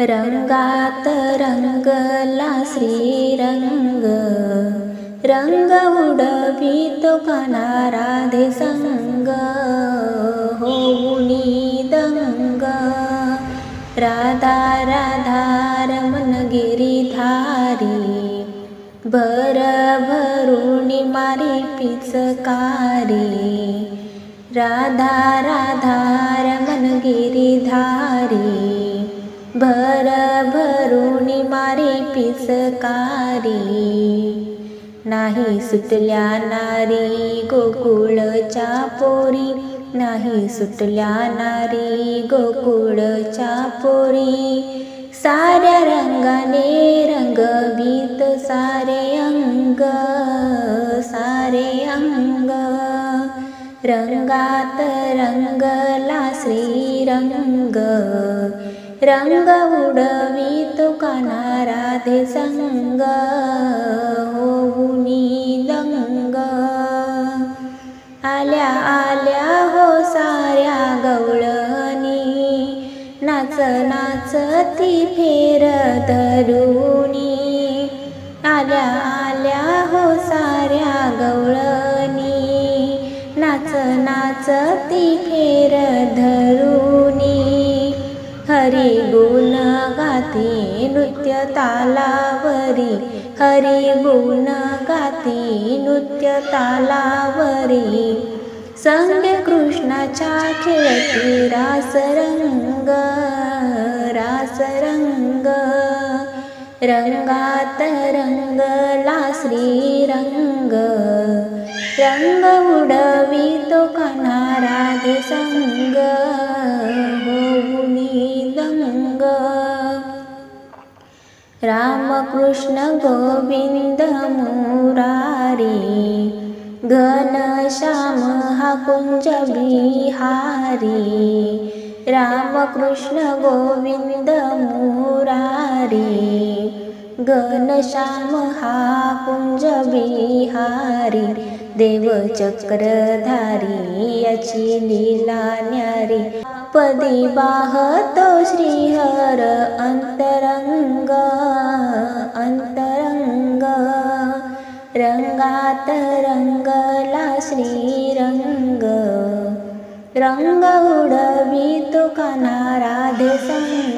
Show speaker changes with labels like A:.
A: रंगात रंगला श्रीरंग रंग उडवितो काना राधे संग होऊनी दंग राधा राधा रमन गिरीधारी भर भरुणी मारी पिचकारी. राधा राधा रमन गिरीधारी भर भरुणी मारी पिसकारी. नाही सुटल्या नारी गोकुळच्या पोरी. नाही सुटल्या नारी गोकुळच्या पोरी. साऱ्या रंगाने रंगवीत सारे अंग सारे अंग. रंगात रंगला श्रीरंग. रंग उडवितो काना राधे संग होऊनी दंग. आल्या आल्या हो साऱ्या गवळणी नाच नाचती फेर धरुणी आल्या आल्या हो साऱ्या गवळणी नाच नाचती फेर धरुणी हरी गुण गाती नृत्य तालावरी. हरी गुण गाती नृत्य तालावरी. संग कृष्णाच्या खेळती रासरंग रासरंग रास रंग. रंगात रंगला श्रीरंग रंग. उडवी तो राधे संग. रामकृष्ण गोविन्द मरारी गन श्याम बिहारी रामकृष्ण गोविन्द मरारी गन श्याम कुञ्ज बिहारी। देव चक्रधारी देवचक्रधारी याची लीला न्यारी. पदी वाहतो श्रीहर अंतरंग अंतरंग. रंगात रंगला श्रीरंग. रंग उडवितो काना राधे संग.